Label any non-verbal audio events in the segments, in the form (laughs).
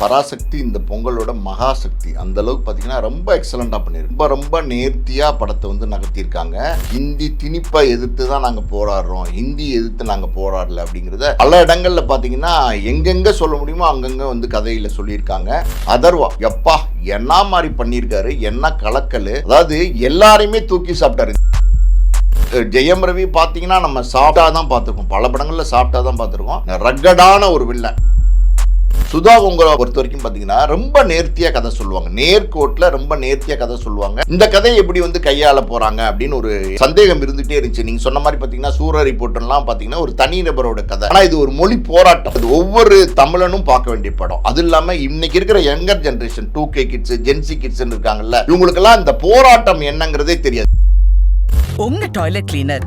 பராசக்தி இந்த பொங்கலோட மகாசக்தி. அந்த அளவுக்கு பார்த்தீங்கன்னா ரொம்ப எக்ஸலண்டாக பண்ணியிருக்கு ரொம்ப ரொம்ப நேர்த்தியாக படத்தை வந்து நகர்த்தியிருக்காங்க ஹிந்தி திணிப்பை எதிர்த்து தான் நாங்கள் போராடுறோம். ஹிந்தி எதிர்த்து நாங்கள் போராடல அப்படிங்கிறத பல இடங்களில் பார்த்தீங்கன்னா எங்கெங்க சொல்ல முடியுமோ அங்கங்கே வந்து கதையில் சொல்லியிருக்காங்க. அதர்வா எப்பா என்ன மாதிரி பண்ணியிருக்காரு? என்ன கலக்கல்? அதாவது எல்லாரையுமே தூக்கி சாப்பிட்டாரு. ஜெயம் ரவி பார்த்தீங்கன்னா நம்ம சாப்பிட்டா தான் பார்த்துருக்கோம் பல படங்களில் சாப்பிட்டா தான் பார்த்துருக்கோம் ரகடான ஒரு வில்லன். சுதா உங்களை பொறுத்த வரைக்கும் பார்த்தீங்கன்னா ரொம்ப நேர்த்தியாக கதை சொல்லுவாங்க. நேர்கோட்டில் ரொம்ப நேர்த்தியாக கதை சொல்லுவாங்க. இந்த கதையை எப்படி வந்து கையாள போகிறாங்க அப்படின்னு ஒரு சந்தேகம் இருந்துகிட்டே இருந்துச்சு. நீங்கள் சொன்ன மாதிரி பார்த்தீங்கன்னா சூரரி ரிப்போர்ட்லாம் பார்த்தீங்கன்னா ஒரு தனி நபரோட கதை. ஆனால் இது ஒரு மொழி போராட்டம். அது ஒவ்வொரு தமிழனும் பார்க்க வேண்டிய படம். அது இல்லாமல் இன்னைக்கு இருக்கிற younger generation two K kids gen Z kids இருக்காங்கல்ல இவங்களுக்கெல்லாம் இந்த போராட்டம் என்னங்கிறதே தெரியாது. உங்க toilet cleaner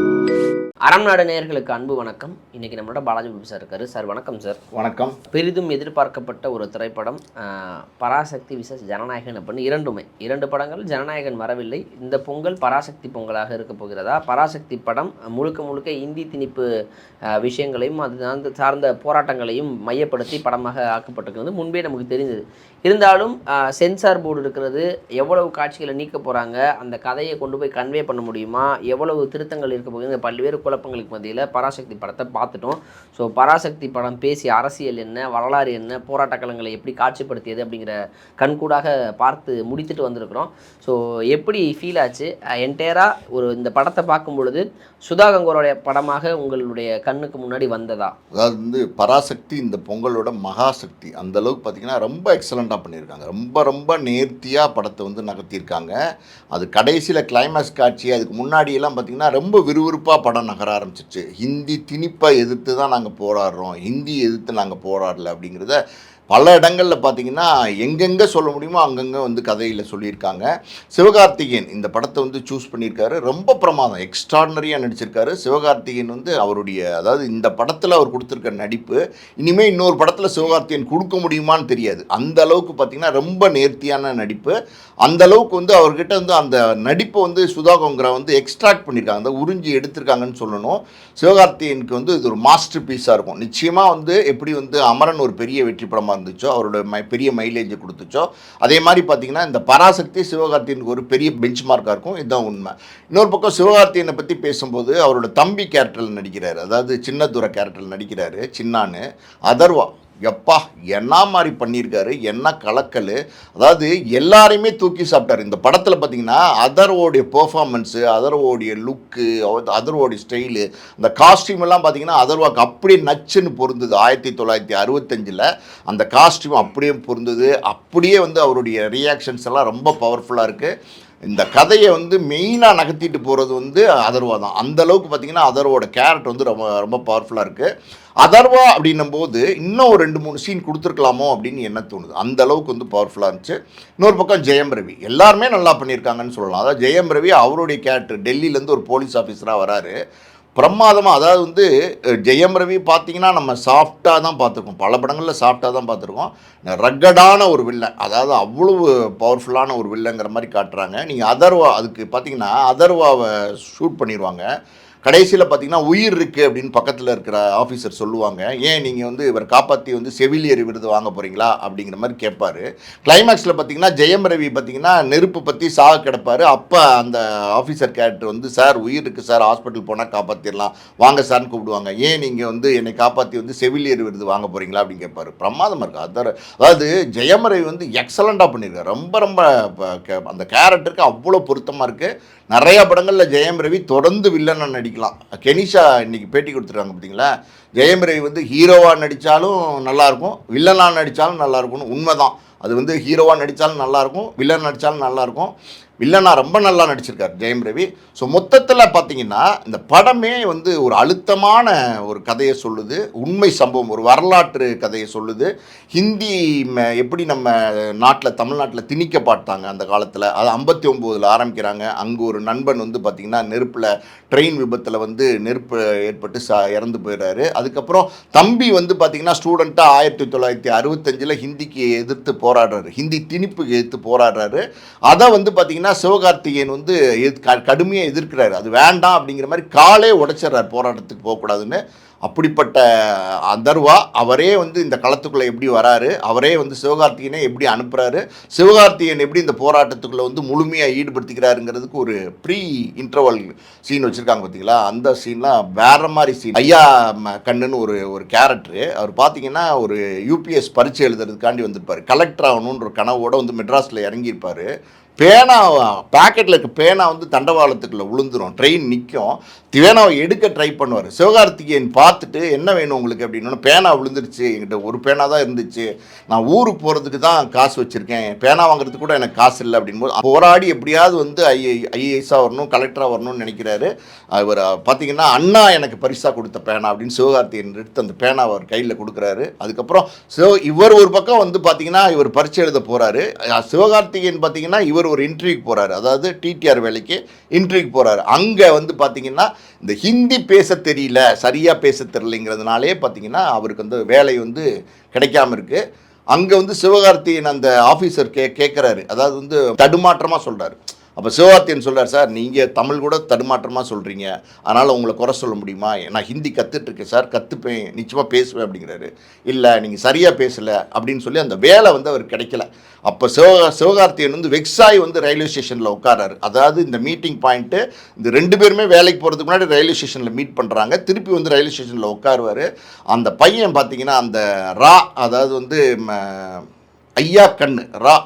அறம் நாடு நேயர்களுக்கு அன்பு வணக்கம். இன்னைக்கு நம்மளோட பாலாஜி பாபு சார் இருக்காரு. சார் வணக்கம் சார். வணக்கம். பெரிதும் எதிர்பார்க்கப்பட்ட ஒரு திரைப்படம் பராசக்தி விசஸ் ஜனநாயகன் அப்படின்னு இரண்டுமே. இரண்டு படங்கள் ஜனநாயகன் வரவில்லை. இந்த பொங்கல் பராசக்தி பொங்கலாக இருக்க போகிறதா? பராசக்தி படம் முழுக்க முழுக்க இந்தி திணிப்பு விஷயங்களையும் அது சார்ந்த சார்ந்த போராட்டங்களையும் மையப்படுத்தி படமாக ஆக்கப்பட்டிருக்கிறது. முன்பே நமக்கு தெரிந்தது. இருந்தாலும் சென்சார் போர்டு இருக்கிறது. எவ்வளவு காட்சிகளை நீக்க போகிறாங்க அந்த கதையை கொண்டு போய் கன்வே பண்ண முடியுமா? எவ்வளவு திருத்தங்கள் இருக்க போகுது? பல்வேறு குழப்பங்களுக்கு மத்தியில் பராசக்தி படத்தை பார்த்துட்டோம். ஸோ பராசக்தி படம் பேசிய அரசியல் என்ன வரலாறு என்ன போராட்ட களங்களை எப்படி காட்சிப்படுத்தியது அப்படிங்கிற கண்கூடாக பார்த்து முடித்துட்டு வந்திருக்கிறோம். ஸோ எப்படி ஃபீல் ஆச்சு? என்டையராக ஒரு இந்த படத்தை பார்க்கும் பொழுது சுதா கங்கோருடைய படமாக உங்களுடைய கண்ணுக்கு முன்னாடி வந்ததா? அதாவது வந்து பராசக்தி இந்த பொங்கலோட மகாசக்தி. அந்த அளவுக்கு பார்த்தீங்கன்னா ரொம்ப எக்ஸலண்ட்டாக பண்ணியிருக்காங்க. ரொம்ப ரொம்ப நேர்த்தியாக படத்தை வந்து நகர்த்தியிருக்காங்க. அது கடைசியில் கிளைமேக்ஸ் காட்சி அதுக்கு முன்னாடியெல்லாம் பார்த்தீங்கன்னா ரொம்ப விறுவிறுப்பாக படம் நகர ஆரம்பிச்சிச்சு ஹிந்தி திணிப்பை எதிர்த்து தான் நாங்கள் போராடுறோம். ஹிந்தி எதிர்த்து நாங்கள் போராடல அப்படிங்கிறத பல இடங்களில் பார்த்தீங்கன்னா எங்கெங்கே சொல்ல முடியுமோ அங்கங்கே வந்து கதையில் சொல்லியிருக்காங்க. சிவகார்த்திகேயன் இந்த படத்தை வந்து சூஸ் பண்ணியிருக்காரு. ரொம்ப பிரமாதம் எக்ஸ்ட்ராடனரியாக நடிச்சிருக்காரு. சிவகார்த்திகேயன் வந்து அவருடைய அதாவது இந்த படத்தில் அவர் கொடுத்துருக்க நடிப்பு இனிமேல் இன்னொரு படத்தில் சிவகார்த்திகேயன் கொடுக்க முடியுமான்னு தெரியாது. அந்த அளவுக்கு பார்த்தீங்கன்னா ரொம்ப நேர்த்தியான நடிப்பு. அந்த அளவுக்கு வந்து அவர்கிட்ட வந்து அந்த நடிப்பை வந்து சுதா கோங்கரா வந்து எக்ஸ்ட்ராக்ட் பண்ணியிருக்காங்க. அந்த உறிஞ்சி எடுத்திருக்காங்கன்னு சொல்லணும். சிவகார்த்திகேயனுக்கு வந்து இது ஒரு மாஸ்டர் பீஸாக இருக்கும். நிச்சயமாக வந்து எப்படி வந்து அமரன் ஒரு பெரிய வெற்றி படமாக இருந்துச்சோ அவரோட மை பெரிய மைலேஜ் கொடுத்துச்சோ அதே மாதிரி பார்த்தீங்கன்னா இந்த பராசக்தி சிவகார்த்தியனுக்கு ஒரு பெரிய பெஞ்ச் மார்க்காக இருக்கும். இதுதான் உண்மை. இன்னொரு பக்கம் சிவகார்த்தியனை பற்றி பேசும்போது அவரோட தம்பி கேரக்டரில் நடிக்கிறார். அதாவது சின்னதுரை கேரக்டரில் நடிக்கிறாரு சின்னான்னு அதர்வா. எப்பா என்ன மாதிரி பண்ணியிருக்காரு என்ன கலக்கல்? அதாவது எல்லாரையுமே தூக்கி சாப்பிட்டாரு. இந்த படத்தில் பார்த்தீங்கன்னா அதர்வோடைய பெர்ஃபார்மன்ஸு அதர்வோடைய லுக்கு அதர்வோடைய ஸ்டைலு அந்த காஸ்டியூம் எல்லாம் பார்த்தீங்கன்னா அதர்வாக்கு அப்படியே நச்சுன்னு பொருந்தது. ஆயிரத்தி தொள்ளாயிரத்தி அறுபத்தஞ்சில் அந்த காஸ்டியூம் அப்படியே பொருந்தது. அப்படியே வந்து அவருடைய ரியாக்ஷன்ஸ் எல்லாம் ரொம்ப பவர்ஃபுல்லாக இருக்குது இந்த கதையை வந்து மெயினாக நகர்த்திட்டு போகிறது வந்து அதர்வா தான். அந்த அளவுக்கு பார்த்தீங்கன்னா அதர்வோட கேரக்டர் வந்து ரொம்ப ரொம்ப பவர்ஃபுல்லாக இருக்குது அதர்வா அப்படின்னும் போது இன்னும் ஒரு ரெண்டு மூணு சீன் கொடுத்துருக்கலாமோ அப்படின்னு என்ன தோணுது? அந்த அளவுக்கு வந்து பவர்ஃபுல்லாக இருந்துச்சு. இன்னொரு பக்கம் ஜெயம் ரவி. எல்லாருமே நல்லா பண்ணியிருக்காங்கன்னு சொல்லலாம். அதாவது ஜெயம் ரவி அவருடைய கேரக்டர் டெல்லியிலேருந்து ஒரு போலீஸ் ஆஃபீஸராக வராரு. பிரமாதமாக அதாவது வந்து ஜெயம் ரவி பார்த்தீங்கன்னா நம்ம சாஃப்டாக தான் பார்த்துருக்கோம். பல படங்களில் சாஃப்டாக தான் பார்த்துருக்கோம். ரகடான ஒரு வில்லன் அதாவது அவ்வளவு பவர்ஃபுல்லான ஒரு வில்லங்கிற மாதிரி காட்டுறாங்க. நீங்கள் அதர்வா அதுக்கு பார்த்தீங்கன்னா அதர்வாவை ஷூட் பண்ணிடுவாங்க கடைசியில் பார்த்தீங்கன்னா உயிர் இருக்குது அப்படின்னு பக்கத்தில் இருக்கிற ஆஃபீஸர் சொல்லுவாங்க. ஏன் நீங்கள் வந்து இவர் காப்பாற்றி வந்து செவிலியர் விருது வாங்க போகிறீங்களா அப்படிங்கிற மாதிரி கேட்பார். கிளைமேக்ஸில் பார்த்தீங்கன்னா ஜெயம் ரவி பார்த்தீங்கன்னா நெருப்பு பற்றி சாக கிடப்பார். அப்போ அந்த ஆஃபீஸர் கேரக்டர் வந்து சார் உயிர் இருக்குது சார் ஹாஸ்பிட்டல் போனால் காப்பாற்றிடலாம் வாங்க சார்னு கூப்பிடுவாங்க. ஏன் நீங்கள் வந்து என்னை காப்பாற்றி வந்து செவிலியர் விருது வாங்க போகிறீங்களா அப்படின்னு கேட்பார். பிரமாதமாக இருக்குது அதர் அதாவது ஜெயம் ரவி வந்து எக்ஸலண்ட்டாக பண்ணியிருக்காரு. ரொம்ப ரொம்ப கே- அந்த கேரக்டருக்கு அவ்வளோ பொருத்தமாக இருக்குது நிறையா படங்களில் ஜெயம் ரவி தொடர்ந்து வில்லனாக நடிக்கலாம். கெனிஷா இன்னைக்கு பேட்டி கொடுத்துருக்காங்க பார்த்தீங்களா ஜெயம் ரவி வந்து ஹீரோவாக நடித்தாலும் நல்லாயிருக்கும் வில்லனாக நடித்தாலும் நல்லாயிருக்கும்னு உண்மைதான். அது வந்து ஹீரோவாக நடித்தாலும் நல்லாயிருக்கும் வில்லன் நடித்தாலும் நல்லாயிருக்கும் வில்லனா ரொம்ப நல்லா நடிச்சிருக்கார் ஜெயம் ரவி. ஸோ மொத்தத்தில் பார்த்தீங்கன்னா இந்த படமே வந்து ஒரு அழுத்தமான ஒரு கதையை சொல்லுது. உண்மை சம்பவம் ஒரு வரலாற்று கதையை சொல்லுது. ஹிந்தி எப்படி நம்ம நாட்டில் தமிழ்நாட்டில் திணிக்கப்பட்டாங்க அந்த காலத்தில். அது ஐம்பத்தி ஒம்போதில் ஆரம்பிக்கிறாங்க. அங்கே ஒரு நண்பன் வந்து பார்த்திங்கன்னா நெருப்பில் ட்ரெயின் விபத்தில் வந்து நெருப்பு ஏற்பட்டு சா இறந்து போயிடுறாரு அதுக்கப்புறம் தம்பி வந்து பார்த்திங்கன்னா ஸ்டூடெண்ட்டாக ஆயிரத்தி தொள்ளாயிரத்தி அறுபத்தஞ்சில் ஹிந்திக்கு எதிர்த்து போராடுறாரு. ஹிந்தி திணிப்புக்கு எதிர்த்து போராடுறாரு. அதை வந்து பார்த்திங்கன்னா பார்த்தீங்கன்னா சிவகார்த்திகேயன் வந்து கடுமையாக எதிர்க்கிறாரு. அது வேண்டாம் அப்படிங்கிற மாதிரி காலே உடைச்சிடுறாரு. போராட்டத்துக்கு போகக்கூடாதுன்னு. அப்படிப்பட்ட அதர்வா அவரே வந்து இந்த களத்துக்குள்ளே எப்படி வராரு? அவரே வந்து சிவகார்த்திகேயனை எப்படி அனுப்புகிறாரு சிவகார்த்திகேயன் எப்படி இந்த போராட்டத்துக்குள்ளே வந்து முழுமையாக ஈடுபடுத்திக்கிறாருங்கிறதுக்கு ஒரு ப்ரீ இன்டர்வல் சீன் வச்சுருக்காங்க பார்த்தீங்களா அந்த சீன்லாம் வேற மாதிரி சீன் ஐயா கண்ணுன்னு ஒரு ஒரு கேரக்டரு அவர் பார்த்தீங்கன்னா ஒரு யூபிஎஸ் பரீட்சை எழுதுறதுக்காண்டி வந்திருப்பார். கலெக்டர் ஆகணுன்ற கனவோடு வந்து மெட்ராஸில் இறங்கியிருப்பார். பேனா பேக்கெட்டில் இருக்க பேனா வந்து தண்டவாளத்துக்குள்ளே விழுந்துரும் ட்ரெயின் நிற்கும் பேனாவை எடுக்க ட்ரை பண்ணுவார். சிவகார்த்திகேயன் பார்த்துட்டு என்ன வேணும் உங்களுக்கு அப்படின்னா பேனா விழுந்துருச்சு என்கிட்ட ஒரு பேனா தான் இருந்துச்சு. நான் ஊருக்கு போகிறதுக்கு தான் காசு வச்சுருக்கேன். பேனா வாங்குறதுக்கு கூட எனக்கு காசு இல்லை அப்படின்போது போராடி எப்படியாவது வந்து ஐஏ ஐஏஎஸ்ஸாக வரணும் கலெக்டராக வரணும்னு நினைக்கிறாரு. அவர் பார்த்தீங்கன்னா அண்ணா எனக்கு பரிசாக கொடுத்த பேனா அப்படின்னு சிவகார்த்திகேயன் எடுத்து அந்த பேனா அவர் கையில் கொடுக்குறாரு. அதுக்கப்புறம் சிவ இவர் ஒரு பக்கம் வந்து பார்த்தீங்கன்னா இவர் பரீட்சை எழுத போகிறாரு சிவகார்த்திகேயன் பார்த்தீங்கன்னா இவர் ஒரு இன்டர்வியூக்கு போகிறாரு அதாவது டிடிஆர் வேலைக்கு இன்டர்வியூக்கு போகிறாரு அங்கே வந்து பார்த்தீங்கன்னா இந்த ஹிந்தி பேச தெரியல சரியாக பேச தெரியலைங்கிறதுனாலே பார்த்தீங்கன்னா அவருக்கு வந்து வேலை வந்து கிடைக்காம இருக்குது அங்கே வந்து சிவகார்த்தியின் அந்த ஆஃபீஸர் கே கேட்குறாரு அதாவது வந்து தடுமாற்றமாக சொல்கிறாரு அப்போ சிவகார்த்தியன் சொல்கிறார் சார் நீங்கள் தமிழ் கூட தடுமாற்றமாக சொல்கிறீங்க அதனால் உங்களை குறை சொல்ல முடியுமா? நான் ஹிந்தி கற்றுட்ருக்கேன் சார். கற்றுப்பேன் நிச்சயமாக பேசுவேன் அப்படிங்கிறாரு. இல்லை நீங்கள் சரியாக பேசலை அப்படின்னு சொல்லி அந்த வேலை வந்து அவர் கிடைக்கல. அப்போ சிவ சிவகார்த்தியன் வந்து வெக்ஸாய் வந்து ரயில்வே ஸ்டேஷனில் உட்காராரு அதாவது இந்த மீட்டிங் பாயிண்ட்டு இந்த ரெண்டு பேருமே வேலைக்கு போகிறதுக்கு முன்னாடி ரயில்வே ஸ்டேஷனில் மீட் பண்ணுறாங்க திருப்பி வந்து ரயில்வே ஸ்டேஷனில் உட்காருவார். அந்த பையன் பார்த்தீங்கன்னா அந்த ரா அதாவது வந்து ம, ஐயா கண்ணு ரா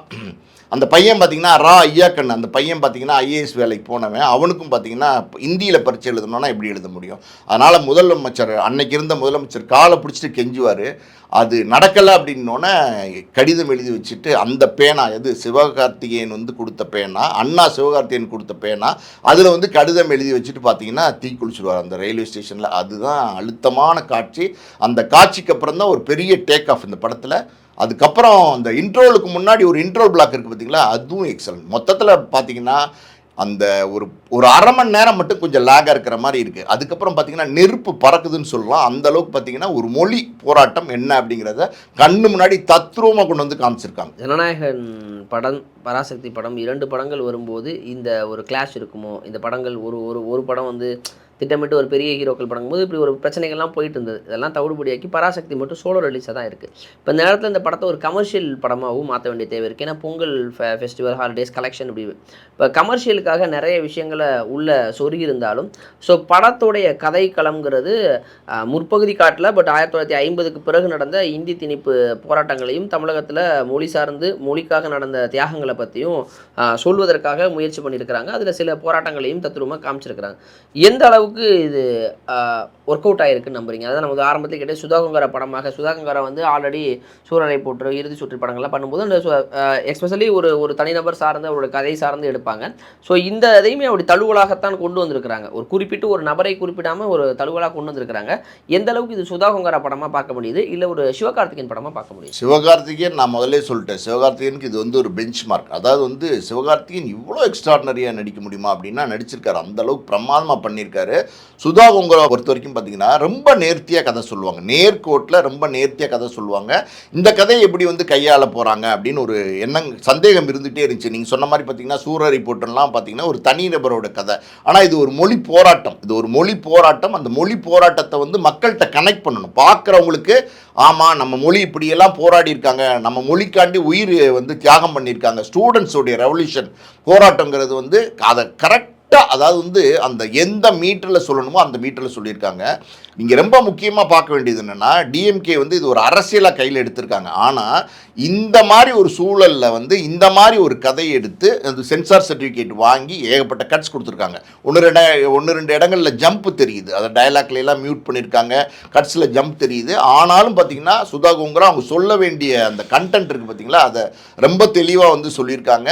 அந்த பையன் பார்த்தீங்கன்னா ரா ஐயாக்கண் அந்த பையன் பார்த்தீங்கன்னா ஐஏஎஸ் வேலைக்கு போனவன். அவனுக்கும் பார்த்தீங்கன்னா இந்தியில் பரீட்சை எழுதணும்னா எப்படி எழுத முடியும்? அதனால் முதலமைச்சர் அன்னைக்கு இருந்த முதலமைச்சர் காலை பிடிச்சிட்டு கெஞ்சுவார். அது நடக்கலை அப்படின்னோடனே கடிதம் எழுதி வச்சுட்டு அந்த பேனா எது? சிவகார்த்திகேயன் வந்து கொடுத்த பேனா அண்ணா சிவகார்த்திகேயன் கொடுத்த பேனா அதில் வந்து கடிதம் எழுதி வச்சுட்டு பார்த்தீங்கன்னா தீ குளிச்சுடுவார் அந்த ரயில்வே ஸ்டேஷனில். அதுதான் அழுத்தமான காட்சி. அந்த காட்சிக்கு அப்புறம் தான் ஒரு பெரிய டேக் ஆஃப் இந்த படத்தில். அதுக்கப்புறம் அந்த இன்ட்ரோலுக்கு முன்னாடி ஒரு இன்ட்ரோல் பிளாக் இருக்குது பார்த்தீங்களா அதுவும் எக்ஸலன்ட் மொத்தத்தில் பார்த்தீங்கன்னா அந்த ஒரு ஒரு அரை மணி நேரம் மட்டும் கொஞ்சம் லேகாக இருக்கிற மாதிரி இருக்குது அதுக்கப்புறம் பார்த்தீங்கன்னா நெருப்பு பறக்குதுன்னு சொல்லலாம். அந்த அளவுக்கு பார்த்தீங்கன்னா ஒரு மொழி போராட்டம் என்ன அப்படிங்கிறத கண்ணு முன்னாடி தத்ரூபமாக கொண்டு வந்து காமிச்சிருக்காங்க. ஜனநாயகன் படம் பராசக்தி படம் இரண்டு படங்கள் வரும்போது இந்த ஒரு கிளாஷ் இருக்குமோ? இந்த படங்கள் ஒரு ஒரு ஒரு படம் வந்து திட்டமிட்டு ஒரு பெரிய ஹீரோக்கள் படங்கும்போது இப்படி ஒரு பிரச்சனைகள்லாம் போயிட்டு இருந்தது இதெல்லாம் தவிடுபடியாக்கி பராசக்தி மட்டும் சோலோ ரிலீஸாக தான் இருக்குது இப்போ இந்த நேரத்தில் இந்த படத்தை ஒரு கமர்ஷியல் படமாகவும் மாற்ற வேண்டிய தேவை இருக்குது ஏன்னா பொங்கல் ஃபெஸ்டிவல் ஹாலிடேஸ் கலெக்ஷன் இப்படி இப்போ கமர்ஷியலுக்காக நிறைய விஷயங்களை உள்ள சொருகி இருந்தாலும் ஸோ படத்துடைய கதை களம்ங்கிறது முற்பகுதி காட்டில் பட் ஆயிரத்தி தொள்ளாயிரத்தி ஐம்பதுக்கு பிறகு நடந்த இந்தி திணிப்பு போராட்டங்களையும் தமிழகத்தில் மொழி சார்ந்து மொழிக்காக நடந்த தியாகங்களை பற்றியும் சொல்வதற்காக முயற்சி பண்ணியிருக்கிறாங்க. அதில் சில போராட்டங்களையும் தத்துருவமாக காமிச்சிருக்கிறாங்க. எந்த அளவு அளவுக்கு இது ஒர்க் அவுட் ஆகிருக்குன்னு நம்புறீங்க. அதான் நமக்கு ஆரம்பத்தில் கேட்டு சுதாகங்கர படமாக. சுதாகங்கரை வந்து ஆல்ரெடி சூரரை போட்டு இறுதி சுற்று படங்கள்லாம் பண்ணும்போது அந்த எஸ்பெஷலி ஒரு ஒரு தனிநபர் சார்ந்து அவரோட கதை சார்ந்து எடுப்பாங்க. ஸோ இந்த இதையுமே அப்படி தழுவலாகத்தான் கொண்டு வந்திருக்கிறாங்க. ஒரு குறிப்பிட்டு ஒரு நபரை குறிப்பிடாமல் ஒரு தழுவலாக கொண்டு வந்திருக்கிறாங்க. எந்த அளவுக்கு இது சுதாகங்கரா படமாக பார்க்க முடியுது இல்லை ஒரு சிவகார்த்திகேயன் படமாக பார்க்க முடியுது? சிவகார்த்திகேயன் நான் முதல்ல சொல்லிட்டேன். சிவகார்த்திகேயனுக்கு இது வந்து ஒரு பெஞ்ச் மார்க் அதாவது வந்து சிவகார்த்திகேயன் இவ்வளோ எக்ஸ்ட்ராடனரியாக நடிக்க முடியுமா அப்படின்னா நடிச்சிருக்காரு. அந்த அளவுக்கு பிரமாதமாக பண்ணியிருக்காரு. சுதா பொறுத்த வரைக்கும் பார்த்தீங்கன்னா ரொம்ப நேர்த்தியாக கதை சொல்லுவாங்க. நேர்கோட்டில் ரொம்ப நேர்த்தியாக கதை சொல்லுவாங்க. இந்த கதையை எப்படி வந்து கையாள போகிறாங்க அப்படின்னு ஒரு எண்ணம் சந்தேகம் இருந்துகிட்டே இருந்துச்சு. நீங்கள் சொன்ன மாதிரி பார்த்தீங்கன்னா சூரரை போட்டுலாம் பார்த்தீங்கன்னா ஒரு தனிநபரோட கதை. ஆனால் இது ஒரு மொழி போராட்டம். இது ஒரு மொழி போராட்டம். அந்த மொழி போராட்டத்தை வந்து மக்கள்கிட்ட கனெக்ட் பண்ணணும். பார்க்குறவங்களுக்கு ஆமாம் நம்ம மொழி இப்படியெல்லாம் போராடி இருக்காங்க நம்ம மொழிக்காண்டி உயிர் வந்து தியாகம் பண்ணியிருக்காங்க. ஸ்டூடெண்ட்ஸோடைய ரெவல்யூஷன் போராட்டங்கிறது வந்து அதை கரெக்டாக அதாவது வந்து அந்த எந்த மீட்டரில் சொல்லணுமோ அந்த மீட்டரில் சொல்லியிருக்காங்க. நீங்கள் ரொம்ப முக்கியமாக பார்க்க வேண்டியது என்னென்னா டிஎம்கே வந்து இது ஒரு அரசியலாக கையில் எடுத்திருக்காங்க. ஆனால் இந்த மாதிரி ஒரு சூழலில் வந்து இந்த மாதிரி ஒரு கதையை எடுத்து அந்த சென்சார் சர்டிஃபிகேட் வாங்கி ஏகப்பட்ட கட்ஸ் கொடுத்துருக்காங்க. ஒன்று ரெண்டு ஒன்று ரெண்டு இடங்களில் ஜம்ப் தெரியுது. அதை டயலாக்ல எல்லாம் மியூட் பண்ணியிருக்காங்க. கட்ஸில் ஜம்ப் தெரியுது. ஆனாலும் பார்த்தீங்கன்னா சுதா கோங்கரா அவங்க சொல்ல வேண்டிய அந்த கண்டென்ட் இருக்குது பார்த்தீங்களா அதை ரொம்ப தெளிவாக வந்து சொல்லியிருக்காங்க.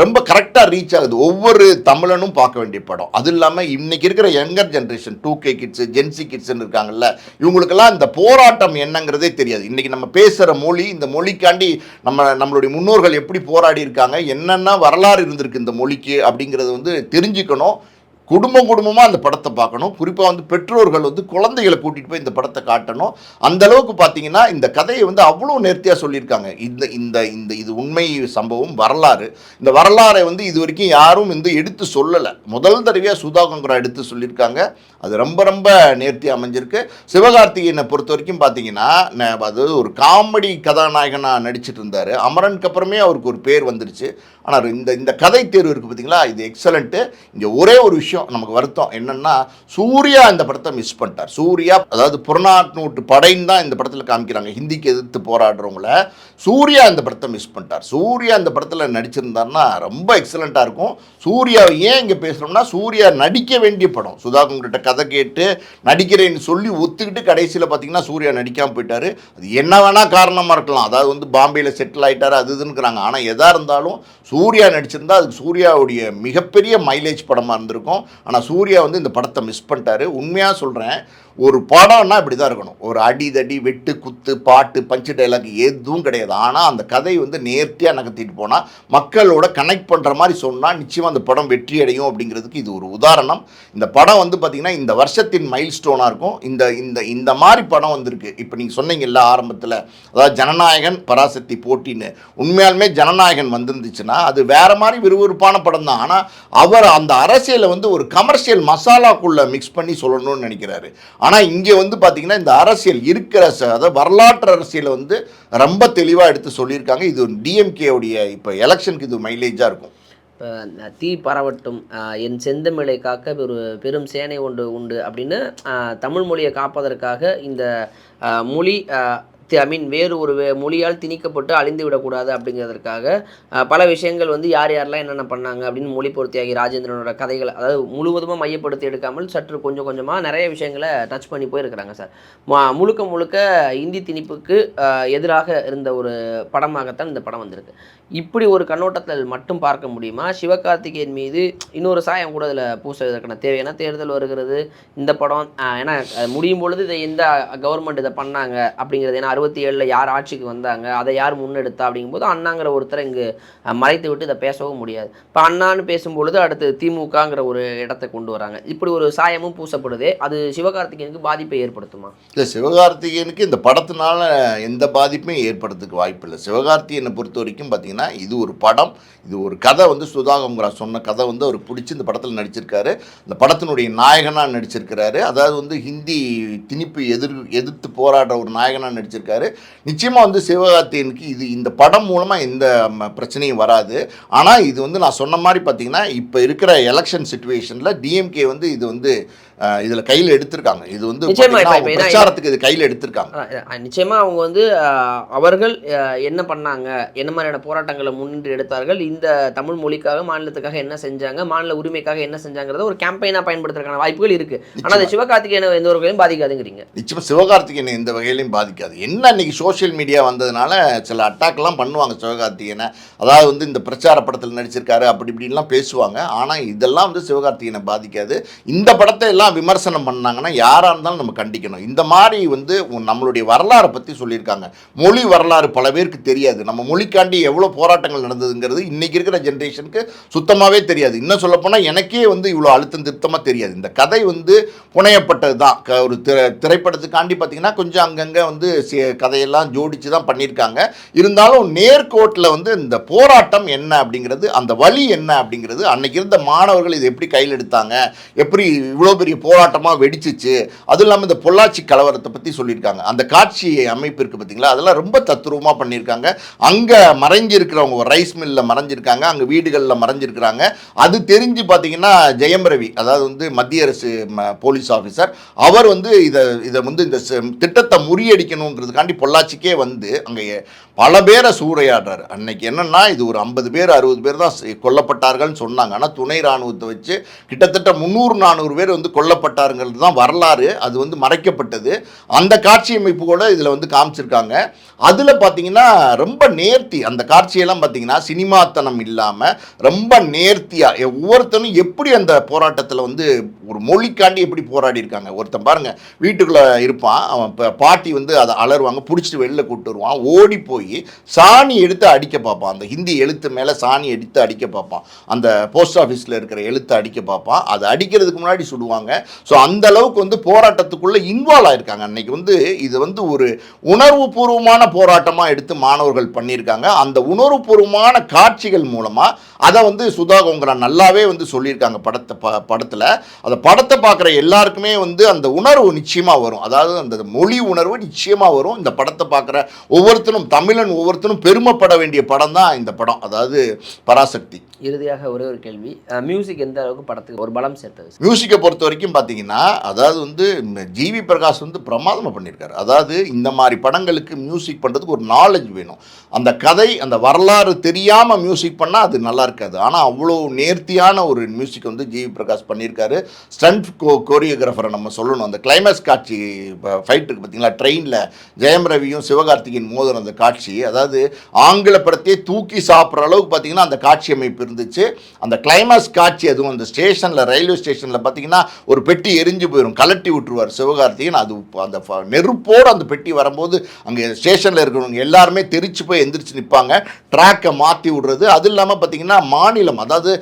ரொம்ப கரெக்டாக ரீச் ஆகுது. ஒவ்வொரு தமிழனும் பார்க்க வேண்டிய படம். அது இல்லாமல் இன்னைக்கு இருக்கிற younger generation two K kids gen Z கிட்ஸ்ன்னு இருக்காங்கல்ல இவங்களுக்கெல்லாம் இந்த போராட்டம் என்னங்கிறதே தெரியாது. இன்னைக்கு நம்ம பேசுகிற மொழி இந்த மொழிக்காண்டி நம்ம நம்மளுடைய முன்னோர்கள் எப்படி போராடி இருக்காங்க என்னென்ன வரலாறு இருந்திருக்கு இந்த மொழிக்கு அப்படிங்கிறது வந்து தெரிஞ்சுக்கணும். குடும்பம் குடும்பமாக அந்த படத்தை பார்க்கணும். குறிப்பாக வந்து பெற்றோர்கள் வந்து குழந்தைகளை கூட்டிகிட்டு போய் இந்த படத்தை காட்டணும். அந்த அளவுக்கு பார்த்தீங்கன்னா இந்த கதையை வந்து அவ்வளோ நேர்த்தியாக சொல்லியிருக்காங்க. இந்த இந்த இந்த இது உண்மை சம்பவம் வரலாறு. இந்த வரலாறை வந்து இது வரைக்கும் யாரும் வந்து எடுத்து சொல்லலை. முதல் தடவையாக சுதா கங்குரா எடுத்து சொல்லியிருக்காங்க. அது ரொம்ப ரொம்ப நேர்த்தியாக அமைஞ்சிருக்கு. சிவகார்த்திகேயனை பொறுத்த வரைக்கும் பார்த்தீங்கன்னா அது ஒரு காமெடி கதாநாயகனாக நடிச்சிட்டு இருந்தார். அமரனுக்கு அப்புறமே அவருக்கு ஒரு பேர் வந்துருச்சு. ஆனால் இந்த இந்த கதை தேர்வு இருக்குது பார்த்தீங்களா இது எக்ஸலண்ட்டு இங்கே ஒரே ஒரு விஷயம் நமக்கு வருத்தம். என்னென்னா சூர்யா இந்த படத்தை மிஸ் பண்ணிட்டார். சூர்யா அதாவது புறநானூற்று படைன்னு தான் இந்த படத்தில் காமிக்கிறாங்க. ஹிந்திக்கு எதிர்த்து போராடுறவங்கள. சூர்யா இந்த படத்தை மிஸ் பண்ணிட்டார். சூர்யா இந்த படத்தில் நடிச்சிருந்தாருன்னா ரொம்ப எக்ஸலண்ட்டாக இருக்கும். சூர்யாவை ஏன் இங்கே பேசுகிறோம்னா சூர்யா நடிக்க வேண்டிய படம். சுதாகர்கிட்ட கதை கேட்டு நடிக்கிறேன்னு சொல்லி ஒத்துக்கிட்டு கடைசியில் பார்த்தீங்கன்னா சூர்யா நடிக்காமல் போயிட்டார். அது என்ன வேணால் காரணமாக இருக்கலாம். அதாவது வந்து பாம்பேயில் செட்டில் ஆகிட்டார் அது இதுங்கிறாங்க ஆனால் எதாக இருந்தாலும் சூர்யா நடிச்சிருந்தா அதுக்கு சூர்யாவுடைய மிகப்பெரிய மைலேஜ் படமாக இருந்திருக்கும். ஆனால் சூர்யா வந்து இந்த படத்தை மிஸ் பண்ணிட்டாரு. உண்மையாக சொல்கிறேன் ஒரு படம்னா இப்படி தான் இருக்கணும். ஒரு அடி தடி வெட்டு குத்து பாட்டு பஞ்சு டைலாக் எதுவும் கிடையாது. ஆனால் அந்த கதை வந்து நேர்த்தியாக நகர்த்திட்டு போனால் மக்களோட கனெக்ட் பண்ணுற மாதிரி சொன்னால் நிச்சயமாக அந்த படம் வெற்றி அடையும் அப்படிங்கிறதுக்கு இது ஒரு உதாரணம். இந்த படம் வந்து பார்த்திங்கன்னா இந்த வருஷத்தின் மைல் ஸ்டோனாக இருக்கும். இந்த இந்த இந்த மாதிரி படம் வந்திருக்கு. இப்போ நீங்கள் சொன்னீங்கல்ல ஆரம்பத்தில். அதாவது ஜனநாயகன் பராசக்தி போட்டின்னு. உண்மையாலுமே ஜனநாயகன் வந்திருந்துச்சுன்னா அது வேறு மாதிரி விறுவிறுப்பான படம் தான். ஆனால் அவர் அந்த அரசியலை வந்து ஒரு கமர்ஷியல் மசாலாக்குள்ளே மிக்ஸ் பண்ணி சொல்லணும்னு நினைக்கிறாரு. ஆனால் இங்கே வந்து பார்த்திங்கன்னா இந்த அரசியல் இருக்கிற அதாவது வரலாற்று அரசியலை வந்து ரொம்ப தெளிவாக எடுத்து சொல்லியிருக்காங்க. இது டிஎம்கேவுடைய இப்போ எலெக்ஷனுக்கு இது மைலேஜாக இருக்கும். இப்போ தீ பரவட்டும் என் செந்தமிழை காக்க ஒரு பெரும் சேனை ஒன்று உண்டு அப்படின்னு தமிழ் மொழியை காப்பதற்காக இந்த மொழி ஐ மீன் வேறு ஒரு மொழியால் திணிக்கப்பட்டு அழிந்து விடக்கூடாது அப்படிங்கிறதுக்காக பல விஷயங்கள் வந்து யார் யாரெல்லாம் என்னென்ன பண்ணாங்க அப்படின்னு மொழி ராஜேந்திரனோட கதைகள் அதாவது முழுவதுமாக மையப்படுத்தி எடுக்காமல் சற்று கொஞ்சம் கொஞ்சமாக நிறைய விஷயங்களை டச் பண்ணி போயிருக்கிறாங்க சார். முழுக்க முழுக்க இந்தி திணிப்புக்கு எதிராக இருந்த ஒரு படமாகத்தான் இந்த படம் வந்திருக்கு. இப்படி ஒரு கண்ணோட்டத்தில் மட்டும் பார்க்க முடியுமா? சிவகார்த்திகேயன் மீது இன்னொரு சாயம் கூட இதில் பூசுவதற்கான தேவை. ஏன்னா தேர்தல் வருகிறது இந்த படம் ஏன்னா முடியும் பொழுது இதை எந்த கவர்மெண்ட் இதை பண்ணாங்க அப்படிங்கிறது ஏன்னா அறுபத்தி ஏழில் யார் ஆட்சிக்கு வந்தாங்க அதை யார் முன்னெடுத்தா அப்படிங்கும்போது அண்ணாங்கிற ஒருத்தரை இங்கே மறைத்து விட்டு இதை பேசவும் முடியாது. இப்போ அண்ணான்னு பேசும்பொழுது அடுத்து திமுகங்கிற ஒரு இடத்தை கொண்டு வராங்க. இப்படி ஒரு சாயமும் பூசப்படுதே. அது சிவகார்த்திகேயனுக்கு பாதிப்பை ஏற்படுத்துமா? இல்லை சிவகார்த்திகேயனுக்கு இந்த படத்தினால எந்த பாதிப்பும் ஏற்படுறதுக்கு வாய்ப்பு இல்லை. சிவகார்த்திகேயனை பொறுத்த வரைக்கும் பார்த்தீங்கன்னா இது ஒரு படம் இது ஒரு கதை வந்து சுதாகம்ரா சொன்ன கதை வந்து அவர் பிடிச்சி இந்த படத்தில் நடிச்சிருக்காரு. இந்த படத்தினுடைய நாயகனாக நடிச்சிருக்கிறாரு. அதாவது வந்து ஹிந்தி திணிப்பு எதிர் எதிர்த்து போராடுற ஒரு நாயகனாக நடிச்சிருக்காரு. நிச்சயமாக வந்து சிவகார்த்தியனுக்கு இது இந்த படம் மூலமாக எந்த பிரச்சனையும் வராது. ஆனால் இது வந்து நான் சொன்ன மாதிரி பார்த்தீங்கன்னா இப்போ இருக்கிற எலெக்ஷன் சுச்சுவேஷனில் டிஎம்கே வந்து இது வந்து இதில் கையில் எடுத்திருக்காங்க. இது வந்து நிச்சயமா, பிரச்சாரத்துக்கு இது கையில் எடுத்திருக்காங்க. அஹ் அஹ் நிச்சயமா அவங்க வந்து அவர்கள் என்ன பண்ணாங்க? என்ன மாதிரியான போராட்டங்களை முன்னின்று எடுத்தார்கள்? இந்த தமிழ் மொழிக்காக மாநிலத்துக்காக என்ன செஞ்சாங்க? மாநில உரிமைக்காக என்ன செஞ்சாங்கிறத ஒரு கேம்பெயினாக பயன்படுத்துறதுக்கான வாய்ப்புகள் இருக்கு. ஆனா அது சிவகார்த்திகேயனை எந்த ஒரு வகையிலும் பாதிக்காதுங்கிறீங்க. நிச்சயமாக சிவகார்த்திகேயனை எந்த வகையிலையும் பாதிக்காது. என்ன இன்னைக்கு சோஷியல் மீடியா வந்ததுனால சில அட்டாக்லாம் பண்ணுவாங்க சிவகார்த்திகேயனை. அதாவது வந்து இந்த பிரச்சார படத்தில் நடிச்சிருக்காரு அப்படி இப்படின்லாம் பேசுவாங்க. ஆனால் இதெல்லாம் வந்து சிவகார்த்திகேயனை பாதிக்காது. இந்த படத்தை எல்லாம் விமர்சனம் பண்ணாங்கன்னா யாராக இருந்தாலும் நம்ம கண்டிக்கணும். இந்த மாதிரி வந்து நம்மளுடைய வரலாறை பற்றி சொல்லியிருக்காங்க. மொழி வரலாறு பல பேருக்கு தெரியாது. நம்ம மொழிக்காண்டி எவ்வளோ போராட்டங்கள் நடந்ததுங்கிறது இன்றைக்கி இருக்கிற ஜென்ரேஷனுக்கு சுத்தமாகவே தெரியாது. இன்னும் சொல்லப்போனால் எனக்கே வந்து இவ்வளோ அழுத்தம் திருத்தமாக தெரியாது. இந்த கதை வந்து புனையப்பட்டது தான் க- ஒரு திரை திரைப்படத்துக்காண்டி பார்த்தீங்கன்னா கொஞ்சம் அங்கங்கே வந்து கதையெல்லாம் ஜோடிச்சு தான் பண்ணியிருக்காங்க. இருந்தாலும் நேர்கோட்டில் வந்து இந்த போராட்டம் என்ன அப்படிங்கிறது அந்த வழி என்ன அப்படிங்கிறது அன்னைக்கு இருந்த மாணவர்கள் இதை எப்படி கையில் எடுத்தாங்க எப்படி இவ்வளோ பெரிய போராட்டமாக வெடிச்சிச்சு. அதுவும் இல்லாமல் இந்த பொள்ளாச்சி கலவரத்தை பற்றி சொல்லியிருக்காங்க. அந்த காட்சி அமைப்பு இருக்குது பார்த்தீங்களா அதெல்லாம் ரொம்ப தத்ரூபமாக பண்ணியிருக்காங்க. அங்கே மறைஞ்சிருக்கிறவங்க ஒரு ரைஸ் மில்லில் மறைஞ்சிருக்காங்க. அங்கே வீடுகளில் மறைஞ்சிருக்கிறாங்க. அது தெரிஞ்சு பார்த்தீங்கன்னா ஜெயம் ரவி அதாவது வந்து மத்திய அரசு ம- போலீஸ் ஆஃபீஸர் அவர் வந்து இதை இதை வந்து இந்த திட்டத்தை முறியடிக்கணுங்கிறதுக்காண்டி பொள்ளாச்சிக்கே வந்து அங்கே பல பேரை சூறையாடுறாரு. அன்னைக்கு என்னன்னா இது ஒரு ஐம்பது பேர் அறுபது பேர் தான் கொல்லப்பட்டார்கள்னு சொன்னாங்க. ஆனால் துணை ராணுவத்தை வச்சு கிட்டத்தட்ட முந்நூறு நானூறு பேர் வந்து கொல்லப்பட்டாருங்கிறது தான் வரலாறு. அது வந்து மறைக்கப்பட்டது. அந்த காட்சி அமைப்பு கூட இதில் வந்து காமிச்சிருக்காங்க. அதில் பார்த்தீங்கன்னா ரொம்ப நேர்த்தி அந்த காட்சியெல்லாம் பார்த்தீங்கன்னா சினிமாத்தனம் இல்லாமல் ரொம்ப நேர்த்தியாக ஒவ்வொருத்தனும் எப்படி அந்த போராட்டத்தில் வந்து ஒரு மொழிக்காண்டி எப்படி போராடி இருக்காங்க. ஒருத்தன் பாருங்கள் வீட்டுக்குள்ளே இருப்பான். அவன் இப்போ பாட்டி வந்து அதை அலறுவாங்க பிடிச்சிட்டு வெளில கூப்பிட்டு வருவான். ஓடி போய் போய் சாணி எடுத்து அடிக்க பார்ப்பான். அந்த ஹிந்தி எழுத்து மேலே சாணி எடுத்து அடிக்க பார்ப்பான். அந்த போஸ்ட் ஆஃபீஸில் இருக்கிற எழுத்து அடிக்க பார்ப்பான். அது அடிக்கிறதுக்கு முன்னாடி சுடுவாங்க. ஸோ அந்த அளவுக்கு வந்து போராட்டத்துக்குள்ளே இன்வால்வ் ஆகிருக்காங்க அன்னைக்கு வந்து இது வந்து ஒரு உணர்வுபூர்வமான போராட்டமாக எடுத்து மாணவர்கள் பண்ணியிருக்காங்க. அந்த உணர்வுபூர்வமான காட்சிகள் மூலமாக அதை வந்து சுதா கோங்கரா நல்லாவே வந்து சொல்லியிருக்காங்க படத்தை ப படத்தில். அந்த படத்தை பார்க்குற எல்லாருக்குமே வந்து அந்த உணர்வு நிச்சயமாக வரும். அதாவது அந்த மொழி உணர்வு நிச்சயமாக வரும். இந்த படத்தை பார்க்குற ஒவ்வொருத்தரும் தமிழ் தமிழன் ஒவ்வொருத்தரும் பெருமைப்பட வேண்டிய படம் தான் இந்த படம். அதாவது பராசக்தி. இறுதியாக ஒரே ஒரு கேள்வி. மியூசிக் எந்த அளவுக்கு படத்துக்கு ஒரு பலம் சேர்த்தது? மியூசிக்கை பொறுத்த வரைக்கும் பார்த்தீங்கன்னா அதாவது வந்து ஜிவி பிரகாஷ் வந்து பிரமாதமாக பண்ணியிருக்காரு அதாவது இந்த மாதிரி படங்களுக்கு மியூசிக் பண்ணுறதுக்கு ஒரு நாலேஜ் வேணும். அந்த கதை அந்த வரலாறு தெரியாமல் மியூசிக் பண்ணால் அது நல்லா இருக்காது. ஆனால் அவ்வளோ நேர்த்தியான ஒரு மியூசிக் வந்து ஜிவி பிரகாஷ் பண்ணியிருக்காரு ஸ்டண்ட் கோ கோரியோகிராஃபரை நம்ம சொல்லணும். அந்த கிளைமேக்ஸ் காட்சி ஃபைட்டுக்கு பார்த்தீங்களா ட்ரெயினில் ஜெயம் ரவியும் சிவகார்த்திகேயன் மோதிர அந்த காட்சி காட்சி அதாவது ஆங்கில படத்தையே தூக்கி சாப்பிட்ற அளவுக்கு பார்த்தீங்கன்னா அந்த காட்சி அமைப்பு இருந்துச்சு. அந்த கிளைமேக்ஸ் காட்சி அதுவும் அந்த ஸ்டேஷனில் ரயில்வே ஸ்டேஷனில் பார்த்தீங்கன்னா ஒரு பெட்டி எரிஞ்சு போயிடும் கலட்டி விட்டுருவார் சிவகார்த்திகன் அது அந்த நெருப்போடு அந்த பெட்டி வரும்போது அங்கே ஸ்டேஷனில் இருக்கிறவங்க எல்லாருமே தெரிச்சு போய் எந்திரிச்சு நிற்பாங்க ட்ராக்கை மாற்றி விடுறது. அது இல்லாமல் பார்த்தீங்கன்னா மாநிலம் அதாவது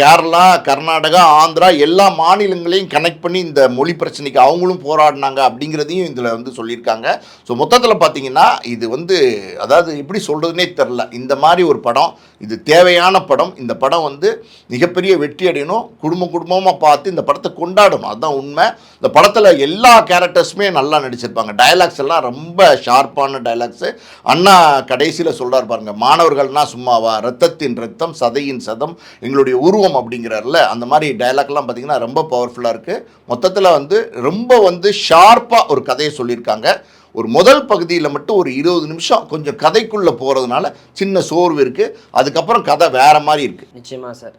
கேரளா கர்நாடகா ஆந்திரா எல்லா மாநிலங்களையும் கனெக்ட் பண்ணி இந்த மொழி பிரச்சனைக்கு அவங்களும் போராடினாங்க அப்படிங்கிறதையும் இதில் வந்து சொல்லியிருக்காங்க. ஸோ மொத்தத்தில் பார்த்தீங்கன்னா இது வந்து அதாவது எப்படி சொல்கிறதுனே தெரில இந்த மாதிரி ஒரு படம் இது தேவையான படம் இந்த படம் வந்து மிகப்பெரிய வெற்றி அடையணும். குடும்பம் குடும்பமாக பார்த்து இந்த படத்தை கொண்டாடணும். அதுதான் உண்மை. இந்த படத்தில் எல்லா கேரக்டர்ஸுமே நல்லா நடிச்சிருப்பாங்க. டயலாக்ஸ் எல்லாம் ரொம்ப ஷார்ப்பான டயலாக்ஸு அண்ணா கடைசியில் சொல்கிறார் பாருங்க மாணவர்கள்னால் சும்மாவா? ரத்தத்தின் ரத்தம் சதையின் சதம் எங்களுடைய உருவம் அப்படிங்கிறார்ல அந்த மாதிரி டயலாக்லாம் பார்த்தீங்கன்னா ரொம்ப பவர்ஃபுல்லாக இருக்குது மொத்தத்தில் வந்து ரொம்ப வந்து ஷார்ப்பாக ஒரு கதையை சொல்லியிருக்காங்க. ஒரு முதல் பகுதியில் மட்டும் ஒரு இருபது நிமிஷம் கொஞ்சம் கதைக்குள்ளே போகிறதுனால சின்ன சோர்வு இருக்குது அதுக்கப்புறம் கதை வேற மாதிரி இருக்குது நிச்சயமா சார்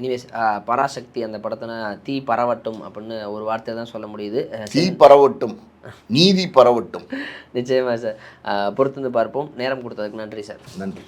எனிவேஸ் பராசக்தி அந்த படத்தின தீ பரவட்டும் அப்படின்னு ஒரு வார்த்தை தான் சொல்ல முடியுது. தீ பரவட்டும். நீதி பரவட்டும். (laughs) நிச்சயமா சார் பொறுத்திருந்து பார்ப்போம். நேரம் கொடுத்ததுக்கு நன்றி சார் நன்றி.